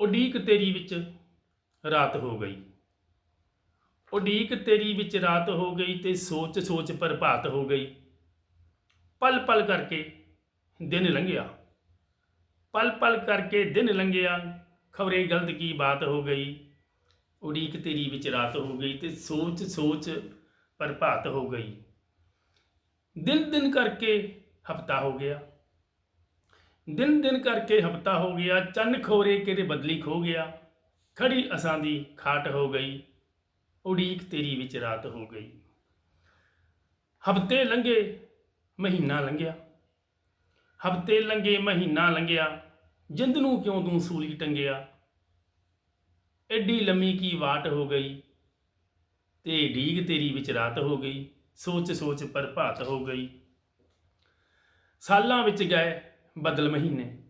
ਉਡੀਕ ਤੇਰੀ ਵਿੱਚ ਰਾਤ ਹੋ ਗਈ। ਉਡੀਕ ਤੇਰੀ ਵਿੱਚ ਰਾਤ ਹੋ ਗਈ ਤੇ ਸੋਚ ਸੋਚ ਪ੍ਰਭਾਤ ਹੋ ਗਈ। ਪਲ ਪਲ ਕਰਕੇ ਦਿਨ ਲੰਘਿਆ। ਪਲ ਪਲ ਕਰਕੇ ਦਿਨ ਲੰਘਿਆ, ਖਬਰੇ ਗਲਤ ਕੀ ਬਾਤ ਹੋ ਗਈ। ਉਡੀਕ ਤੇਰੀ ਵਿੱਚ ਰਾਤ ਹੋ ਗਈ ਤੇ ਸੋਚ ਸੋਚ ਪ੍ਰਭਾਤ ਹੋ ਗਈ। ਦਿਨ ਦਿਨ ਕਰਕੇ ਹਫਤਾ ਹੋ ਗਿਆ। ਦਿਨ ਦਿਨ ਕਰਕੇ ਹਫਤਾ ਹੋ ਗਿਆ, ਚੰਨ ਖੋਰੇ ਕਿਤੇ ਬਦਲੀ ਖੋ ਗਿਆ, ਖੜੀ ਅਸਾਂ ਦੀ ਖਾਟ ਹੋ ਗਈ, ਉਡੀਕ ਤੇਰੀ ਵਿੱਚ ਰਾਤ ਹੋ ਗਈ। ਹਫ਼ਤੇ ਲੰਘੇ, ਮਹੀਨਾ ਲੰਘਿਆ। ਹਫ਼ਤੇ ਲੰਘੇ, ਮਹੀਨਾ ਲੰਘਿਆ, ਜਿੰਦ ਨੂੰ ਕਿਉਂ ਤੂੰ ਸੂਲੀ ਟੰਗਿਆ? ਐਡੀ ਲੰਮੀ ਕੀ ਵਾਟ ਹੋ ਗਈ, ਤੇ ਢੀਗ ਤੇਰੀ ਵਿੱਚ ਰਾਤ ਹੋ ਗਈ ਸੋਚ ਸੋਚ ਪ੍ਰਭਾਤ ਹੋ ਗਈ। ਸਾਲਾਂ ਵਿੱਚ ਗਏ ਬਦਲ ਮਹੀਨੇ।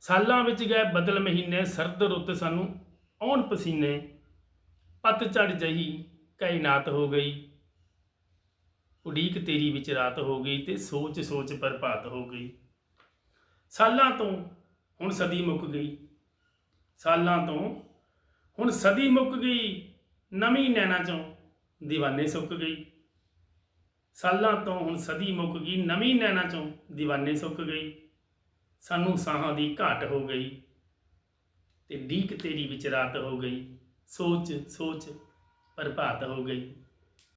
ਸਾਲਾਂ ਵਿੱਚ ਗਏ ਬਦਲ ਮਹੀਨੇ, ਸਰਦ ਰੁੱਤ ਸਾਨੂੰ ਔਣ ਪਸੀਨੇ। ਪਤ ਚੜ ਜਹੀ ਕਾਇਨਾਤ ਹੋ ਗਈ। ਉਡੀਕ ਤੇਰੀ ਵਿੱਚ ਰਾਤ ਹੋ ਗਈ ਤੇ ਸੋਚ ਸੋਚ ਪਰਪਾਤ ਹੋ ਗਈ। ਸਾਲਾਂ ਤੋਂ ਹੁਣ ਸਦੀ ਮੁੱਕ ਗਈ। ਸਾਲਾਂ ਤੋਂ ਹੁਣ ਸਦੀ ਮੁੱਕ ਗਈ, ਨਵੀਂ ਨੈਣਾ ਚੋਂ ਦੀਵਾਨੇ ਸੁੱਕ ਗਈ। ਸਾਲਾਂ ਤੋਂ ਹੁਣ ਸਦੀ ਮੁੱਕ ਗਈ, ਨਵੀਂ ਨੈਣਾ ਚੋਂ ਦੀਵਾਨੇ ਸੁੱਕ ਗਈ ਸਾਨੂੰ ਸਾਹਾਂ ਦੀ ਘਾਟ ਹੋ ਗਈ ਤੇ ਢੀਕ ਤੇਰੀ ਵਿੱਚ ਰਾਤ ਹੋ ਗਈ। ਸੋਚ ਸੋਚ, ਪ੍ਰਭਾਤ ਹੋ ਗਈ।